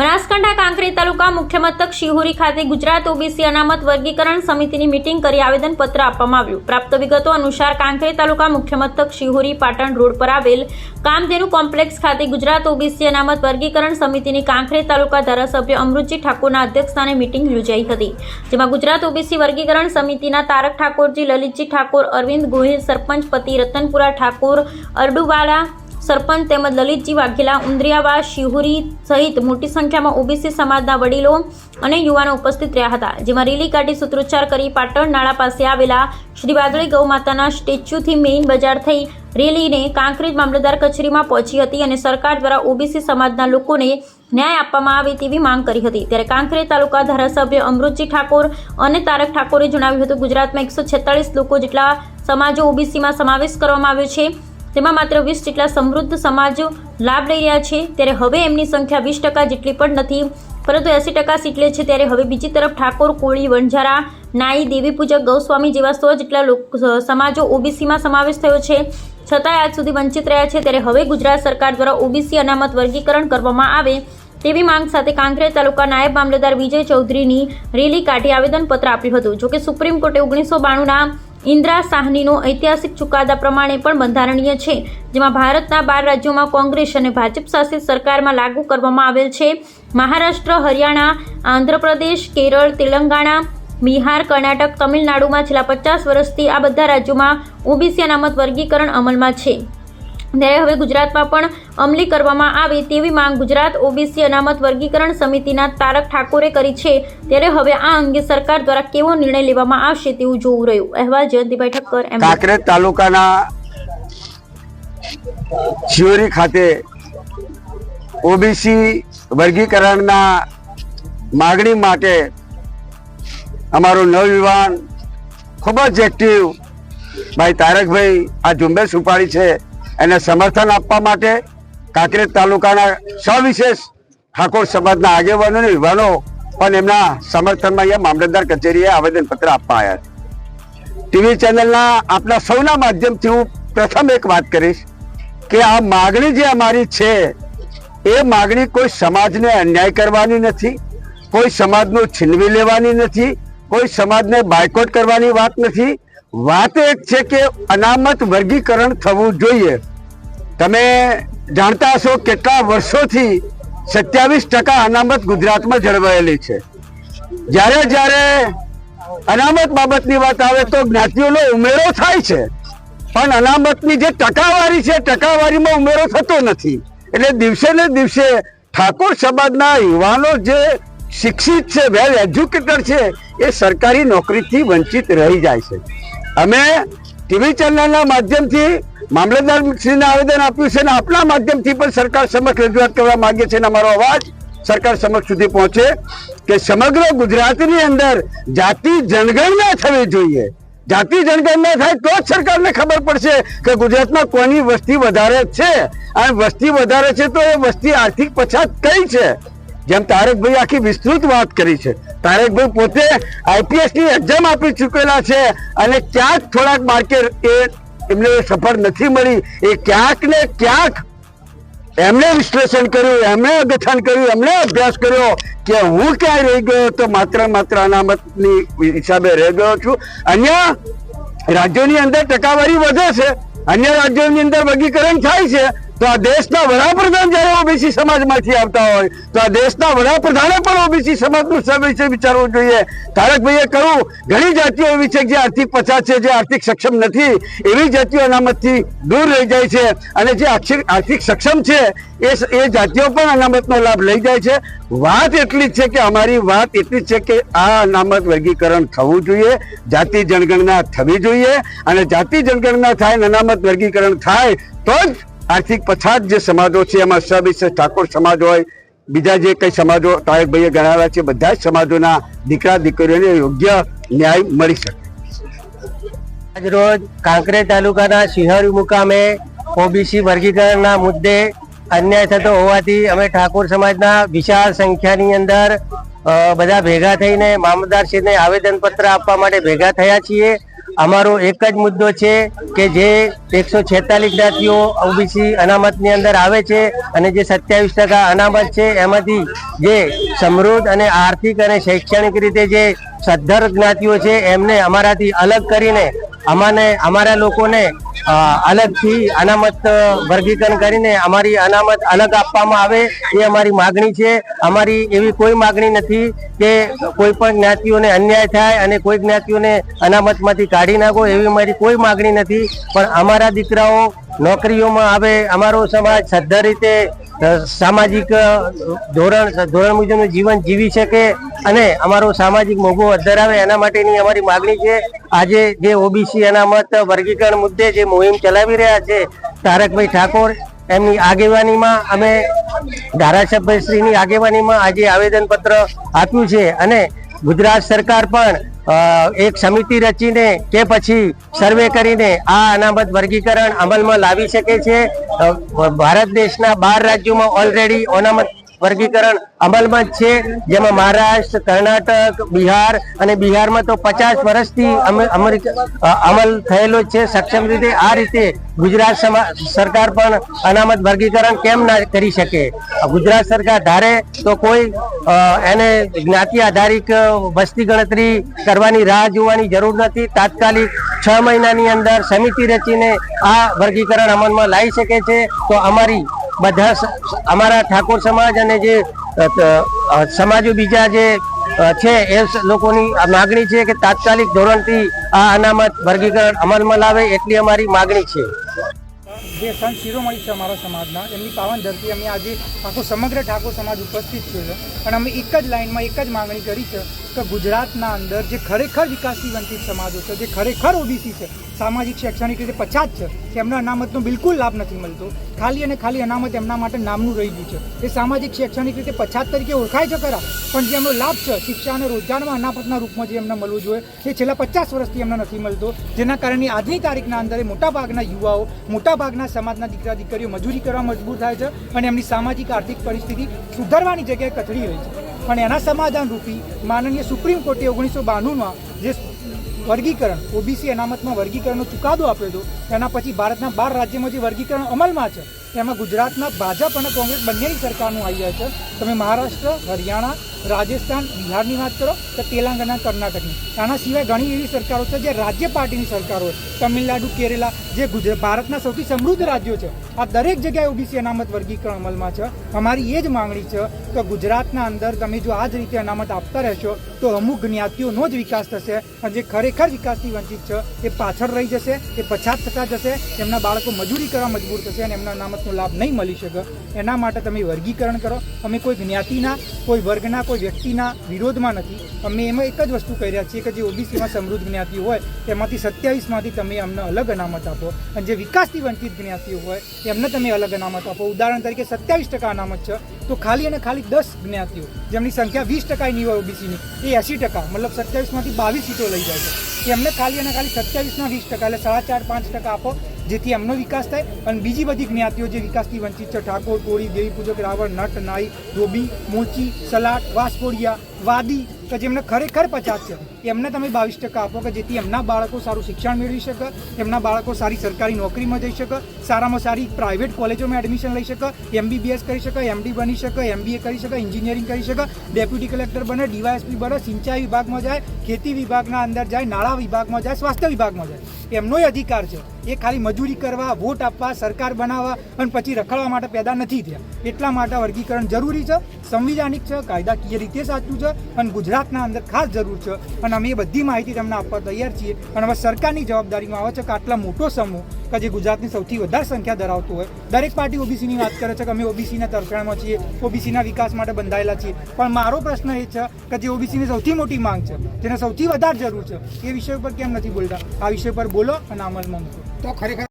બનાસકાંઠા કાંકરી તાલુકા મુખ્ય મથક શિહોરી ખાતે ગુજરાત ઓબીસી અનામત વર્ગીકરણ સમિતિની મીટિંગ કરી આવેદનપત્ર આપવામાં આવ્યું. પ્રાપ્ત વિગતો અનુસાર કાંકરી તાલુકા મુખ્ય મથક શિહોરી પાટણ રોડ પર આવેલ કામધેનુ કોમ્પ્લેક્સ ખાતે ગુજરાત ઓબીસી અનામત વર્ગીકરણ સમિતિની કાંકરી તાલુકા ધારાસભ્ય અમૃતજી ઠાકોરના અધ્યક્ષસ્થાને મિટિંગ યોજાઈ હતી, જેમાં ગુજરાત ઓબીસી વર્ગીકરણ સમિતિના તારક ઠાકોરજી, લલિતજી ઠાકોર, અરવિંદ ગોહિલ, સરપંચ પતિ રતનપુરા ઠાકોર, અરડુવાલા સરપંચ તેમજ લલિતજી વાઘેલા, ઉંદરિયાવા શિહોરી સહિત મોટી સંખ્યામાં ઓબીસી સમાજના વડીલો અને યુવાનો ઉપસ્થિત રહ્યા હતા. જેમાં રેલી કાઢી સૂત્રોચ્ચાર કરી પાટણ નાળા પાસે આવેલા શ્રી વાદળી ગૌ માતાના સ્ટેચ્યુથી મેઇન બજાર થઈ રેલીને કાંકરેજ મામલતદાર કચેરીમાં પહોંચી હતી અને સરકાર દ્વારા ઓબીસી સમાજના લોકોને ન્યાય આપવામાં આવે તેવી માંગ કરી હતી. ત્યારે કાંકરેજ તાલુકા ધારાસભ્ય અમૃતજી ઠાકોર અને તારક ઠાકોરે જણાવ્યું હતું, ગુજરાતમાં એકસો લોકો જેટલા સમાજો ઓબીસીમાં સમાવેશ કરવામાં આવ્યો છે તેમાં માત્ર વીસ જેટલા સમૃદ્ધ સમાજો લાભ લઈ રહ્યા છે, ત્યારે હવે એમની સંખ્યા વીસ ટકા જેટલી પણ નથી. પરંતુ એંસી ટકા સીટ લે છે, ત્યારે હવે બીજી તરફ ઠાકોર, કોળી, વણઝારા, નાઈ, દેવી પૂજક ગૌસ્વામી જેવા સો જેટલા સમાજો ઓબીસીમાં સમાવેશ થયો છે. છતાંય આજ સુધી વંચિત રહ્યા છે, ત્યારે હવે ગુજરાત સરકાર દ્વારા ઓબીસી અનામત વર્ગીકરણ કરવામાં આવે તેવી માંગ સાથે કાંકરેજ તાલુકા નાયબ મામલતદાર વિજય ચૌધરીની રેલી કાઢી આવેદનપત્ર આપ્યું હતું. જોકે સુપ્રીમ કોર્ટે ઓગણીસો બાણુંના ઇન્દિરા સાહનીનો ઐતિહાસિક ચુકાદા પ્રમાણે પણ બંધારણીય છે, જેમાં ભારતના બાર રાજ્યોમાં કોંગ્રેસ અને ભાજપ શાસિત સરકારમાં લાગુ કરવામાં આવેલ છે. મહારાષ્ટ્ર, હરિયાણા, આંધ્રપ્રદેશ, કેરળ, તેલંગાણા, બિહાર, કર્ણાટક, તમિલનાડુમાં છેલ્લા પચાસ વર્ષથી આ બધા રાજ્યોમાં ઓબીસી અનામત વર્ગીકરણ અમલમાં છે. ત્યારે હવે ગુજરાતમાં પણ અમલી કરવામાં આવે તેવી માંગ ગુજરાત ઓબીસી અનામત વર્ગીકરણ સમિતિના તારક ઠાકોરે કરી છે, ત્યારે હવે આ અંગે સરકાર દ્વારા કેવો નિર્ણય લેવામાં આવશે તેવું જોવું રહ્યું. અહેવાલ જયંતિભાઈ ઠક્કર કાંકરેજ તાલુકાના શિવરી ખાતે ઓબીસી વર્ગીકરણના માગણી માટે અમારું નવયુવાન ખૂબ જ એક્ટિવ ભાઈ તારકભાઈ આ ઝુંબેશ ઉપાડી છે. એને સમર્થન આપવા માટે કાંકરેજ તાલુકાના સવિશેષ ઠાકોર સમાજના આગેવાનો અને યુવાનો પણ એમના સમર્થનમાં અહીંયા મામલતદાર કચેરીએ આવેદનપત્ર આપવા આવ્યા ટીવી ચેનલના આપના સૌના માધ્યમથી હું પ્રથમ એક વાત કરીશ કે આ માગણી જે અમારી છે, એ માગણી કોઈ સમાજને અન્યાય કરવાની નથી, કોઈ સમાજનું છીનવી લેવાની નથી, કોઈ સમાજને બાયકોટ કરવાની વાત નથી. વાત એક છે કે અનામત વર્ગીકરણ થવું જોઈએ. તમે જાણતા હશો કેટલા વર્ષોથી સત્યાવીસ ટકા અનામત ગુજરાતમાં જળવાયેલી છે. જ્યારે જ્યારે અનામત બાબતની વાત આવે તો જ્ઞાતિઓનો ઉમેરો થાય છે. પણ અનામતની જે ટકાવારી છે, ટકાવારીમાં ઉમેરો થતો નથી. એટલે દિવસે ને દિવસે ઠાકોર સમાજના યુવાનો જે શિક્ષિત છે, વેલ એજ્યુકેટેડ છે, એ સરકારી નોકરીથી વંચિત રહી જાય છે. અમે ટીવી ચેનલના માધ્યમથી મામલતદાર શ્રીને આવેદન આપ્યું છે અને આપના માધ્યમથી પણ સરકાર સમક્ષ રજૂઆત કરવા માગીએ છીએ અને અમારો અવાજ સરકાર સમક્ષ સુધી પહોંચે કે સમગ્ર ગુજરાતની અંદર જાતિ જનગણના થવી જોઈએ. જાતિ જનગણના થાય તો જ સરકારને ખબર પડશે કે ગુજરાતમાં કોની વસ્તી વધારે છે. અને વસ્તી વધારે છે તો એ વસ્તી આર્થિક પછાત કઈ છે? જેમ તારકભાઈ આખી વિસ્તૃત વાત કરી છે. તારકભાઈ પોતે આઈપીએસની એક્ઝામ આપી ચૂકેલા છે અને ક્યાંક થોડાક માર્કેટ એ એમને સફળ નથી મળી, એ ક્યાંક ને ક્યાંક એમને વિશ્લેષણ કર્યું, એમણે અગથન કર્યું એમને અભ્યાસ કર્યો કે હું ક્યાંય રહી ગયો તો માત્ર માત્ર અનામતની હિસાબે રહી ગયો છું. અન્ય રાજ્યોની અંદર ટકાવારી વધે છે, અન્ય રાજ્યોની અંદર વર્ગીકરણ થાય છે તો આ દેશના વડાપ્રધાન જ્યારે ઓબીસી સમાજમાંથી આવતા હોય, તો આ દેશના વડાપ્રધાને પણ ઓબીસી સમાજનું સબ વિચારવું જોઈએ. તારકભાઈએ કહ્યું, ઘણી જાતિઓ એવી છે જે આર્થિક પછાત છે, જે આર્થિક સક્ષમ નથી. એવી જાતિઓ અનામતથી દૂર રહી જાય છે અને જે આર્થિક સક્ષમ છે, એ એ જાતિઓ પણ અનામતનો લાભ લઈ જાય છે. વાત એટલી જ છે કે અમારી વાત એટલી જ છે કે આ અનામત વર્ગીકરણ થવું જોઈએ, જાતિ જનગણના થવી જોઈએ અને જાતિ જનગણના થાય અને અનામત વર્ગીકરણ થાય તો જ આર્થિક પછાત જે સમાજો છે, એમાં સવિશેષ ઠાકોર સમાજ હોય, બીજા જે કઈ સમાજો, તારકભાઈએ ગણાવ્યા છે, બધા જ સમાજોના દીકરા, દીકરીઓને યોગ્ય ન્યાય મળી શકે. આજરોજ કાંકરેજ તાલુકાના શિહોરી મુકામે ઓબીસી વર્ગીકરણના મુદ્દે અન્યાય થતો હોવાથી અમે ઠાકોર સમાજના વિશાળ સંખ્યાની અંદર બધા ભેગા થઈને મામલતદારશ્રીને આવેદનપત્ર આપવા માટે ભેગા થયા છીએ. અમારો એક જ મુદ્દો છે કે જે એકસો છેતાલીસ જ્ઞાતિઓ ઓબીસી અનામતની અંદર આવે છે અને જે સત્યાવીસ ટકા અનામત છે, એમાંથી જે સમૃદ્ધ અને આર્થિક અને શૈક્ષણિક રીતે જે સદ્ધર જ્ઞાતિઓ છે, એમને અમારાથી અલગ કરીને અમાને, અમારા લોકોને અલગથી અનામત વર્ગીકરણ કરીને અમારી અનામત અલગ આપવામાં આવે એ અમારી માગણી છે. અમારી એવી કોઈ માગણી નથી કે કોઈ પણ જ્ઞાતિઓને અન્યાય થાય અને કોઈ જ્ઞાતિઓને અનામતમાંથી કાઢી નાખો એવી અમારી કોઈ માગણી નથી. પણ અમારા દીકરાઓ નોકરીઓમાં આવે, અમારો સમાજ સદ્ધર રીતે સામાજિક ધોરણ ધોરણ મુજબનું જીવન જીવી શકે અને અમારો સામાજિક મોભો ધરાવે એના માટેની અમારી માગણી છે. આજે જે ઓબીસી અનામત વર્ગીકરણ મુદ્દે જે મુહિમ ચલાવી રહ્યા છે, તારકભાઈ ઠાકોર, એમની આગેવાનીમાં અમે ધારાસભ્યશ્રીની આગેવાનીમાં આજે આવેદનપત્ર આપ્યું છે અને ગુજરાત સરકાર પણ એક સમિતિ રચીને કે પછી સર્વે કરીને આ અનામત વર્ગીકરણ અમલમાં લાવી શકે છે. ભારત દેશના બાર રાજ્યોમાં ઓલરેડી અનામત વર્ગીકરણ અમલમાં છે. જેમાં મહારાષ્ટ્ર, કર્ણાટક, બિહાર અને બિહારમાં તો પચાસ વર્ષથી અમલ થયેલો છે. સક્ષમ રીતે આ રીતે ગુજરાત સરકાર પણ અનામત વર્ગીકરણ કેમ ના કરી શકે? ગુજરાત સરકાર ધારે તો કોઈ એને જ્ઞાતિ આધારિત વસ્તી ગણતરી કરવાની રાહ જોવાની જરૂર નથી. તાત્કાલિક છ મહિનાની અંદર સમિતિ રચીને આ વર્ગીકરણ અમલમાં લાવી શકે છે. તો અમારી બધા અમારા ઠાકોર સમાજ અને જે સમાજો બીજા જે છે, એ લોકોની માગણી છે કે તાત્કાલિક ધોરણથી આ અનામત વર્ગીકરણ અમલમાં લાવે એટલી અમારી માગણી છે. જે સંત શિરોમણી છે અમારા સમાજના, એમની પાવન ધરતી, અમે આજે આખો સમગ્ર ઠાકોર સમાજ ઉપસ્થિત થયો છે. અને અમે એક જ લાઇનમાં એક જ માગણી કરી છે કે ગુજરાતના અંદર જે ખરેખર વિકાસથી વંચિત સમાજો છે, જે ખરેખર ઓબીસી છે, સામાજિક શૈક્ષણિક રીતે પછાત છે એમના અનામતનો બિલકુલ લાભ નથી મળતો. ખાલી અને ખાલી અનામત એમના માટે નામનું રહી ગયું છે. એ સામાજિક, શૈક્ષણિક રીતે પછાત તરીકે ઓળખાય છે ખરા, પણ જે એમનો લાભ છે, શિક્ષા અને રોજગારમાં અનામતના રૂપમાં જે એમને મળવું જોઈએ, એ છેલ્લા પચાસ વર્ષથી એમને નથી મળતો. જેના કારણે આજની તારીખના અંદર મોટાભાગના યુવાઓ, મોટાભાગના સમાજના દીકરા દીકરીઓ મજૂરી કરવા મજબૂર થાય છે અને એમની સામાજિક, આર્થિક પરિસ્થિતિ સુધારવાની જગ્યાએ કથળી રહી છે. પણ એના સમાધાન રૂપી માનનીય સુપ્રીમ કોર્ટે ઓગણીસો બાણુંમાં જે વર્ગીકરણ, ઓબીસી અનામતમાં વર્ગીકરણનો ચુકાદો આપ્યો હતો, એના પછી ભારતના બાર રાજ્યમાં જે વર્ગીકરણ અમલમાં છે, એમાં ગુજરાતના ભાજપ અને કોંગ્રેસ બંનેની સરકારનું આવી છે તમે મહારાષ્ટ્ર, હરિયાણા, રાજસ્થાન, બિહારની વાત કરો કે તેલંગાણા, કર્ણાટકની. આના સિવાય ઘણી એવી સરકારો છે જે રાજ્ય પાર્ટીની સરકારો છે. તમિલનાડુ, કેરેલા, જે ગુજરાત ભારતના સૌથી સમૃદ્ધ રાજ્યો છે. આ દરેક જગ્યાએ ઓબીસી અનામત વર્ગીકરણ અમલમાં છે. અમારી એ જ માંગણી છે કે ગુજરાતના અંદર તમે જો આ જ રીતે અનામત આપતા રહેશો, તો અમુક જ્ઞાતિઓનો જ વિકાસ થશે અને જે ખરેખર વિકાસથી વંચિત છે, એ પાછળ રહી જશે, એ પછાત થતા જશે, એમના બાળકો મજૂરી કરવા મજબૂર થશે અને એમના અનામતનો લાભ નહીં મળી શકે. એના માટે તમે વર્ગીકરણ કરો. અમે કોઈ જ્ઞાતિના, કોઈ વર્ગના, કોઈ વ્યક્તિના વિરોધમાં નથી. અમે એમાં એક જ વસ્તુ કહી રહ્યા છીએ કે જે ઓબીસીમાં સમૃદ્ધ જ્ઞાતિઓ હોય, તેમાંથી સત્યાવીસમાંથી તમે અમને અલગ અનામત આપો. અને જે વિકાસથી વંચિત જ્ઞાતિઓ હોય એમને તમે અલગ અનામત આપો, ઉદાહરણ તરીકે સત્યાવીસ ટકા અનામત છે. તો ખાલી અને ખાલી દસ જ્ઞાતિઓ, જેમની સંખ્યા વીસ ટકાની હોય ઓબીસીની, એ એંસી ટકા, મતલબ સત્યાવીસમાંથી બાવીસ સીટો લઈ જાય છે. એમને ખાલી અને ખાલી સત્યાવીસના વીસ ટકા એટલે સાડા ચાર, પાંચ ટકા આપો, જેથી એમનો વિકાસ થાય. અને બીજી બધી જ્ઞાતિઓ જે વિકાસથી વંચિત છે, ઠાકોર, કોળી, દેવી પૂજક, રાવણ, નટ, નાઈ, ધોબી, મોચી સલાટ વાસકોડિયા વાદી, કે જેમને ખરેખર પચાસ છે. એમને તમે બાવીસ ટકા આપો કે જેથી એમના બાળકો સારું શિક્ષણ મેળવી શકે, એમના બાળકો સારી સરકારી નોકરીમાં જઈ શકે, સારામાં સારી પ્રાઇવેટ કોલેજોમાં એડમિશન લઈ શકે એમબીબીએસ કરી શકે એમડી બની શકે એમબીએ કરી શકે એન્જિનિયરિંગ કરી શકે ડેપ્યુટી કલેક્ટર બને ડીવાયએસપી બને, સિંચાઈ વિભાગમાં જાય, ખેતી વિભાગના અંદર જાય નાણાં વિભાગમાં જાય, સ્વાસ્થ્ય વિભાગમાં જાય. એમનોય અધિકાર છે. એ ખાલી મજૂરી કરવા વોટ આપવા, સરકાર બનાવવા અને પછી રખડવા માટે પેદા નથી થયા. એટલા માટે વર્ગીકરણ જરૂરી છે, સંવિધાનિક છે, કાયદાકીય રીતે સાચું છે અને ગુજરાતના અંદર ખાસ જરૂર છે. અને અમે એ બધી માહિતી તમને આપવા તૈયાર છીએ. અને હવે સરકારની જવાબદારીમાં આવે છે કે આટલા મોટો સમૂહ કે જે ગુજરાતની સૌથી વધારે સંખ્યા ધરાવતું હોય. દરેક પાર્ટી ઓબીસીની વાત કરે છે કે અમે ઓબીસીના તરફેણમાં છીએ ઓબીસીના વિકાસ માટે બંધાયેલા છીએ. પણ મારો પ્રશ્ન એ છે કે જે ઓબીસીની સૌથી મોટી માંગ છે, જેને સૌથી વધારે જરૂર છે, એ વિષય પર કેમ નથી બોલતા? આ વિષય પર બોલો અને અમલમાં મૂકો. તો ખરેખર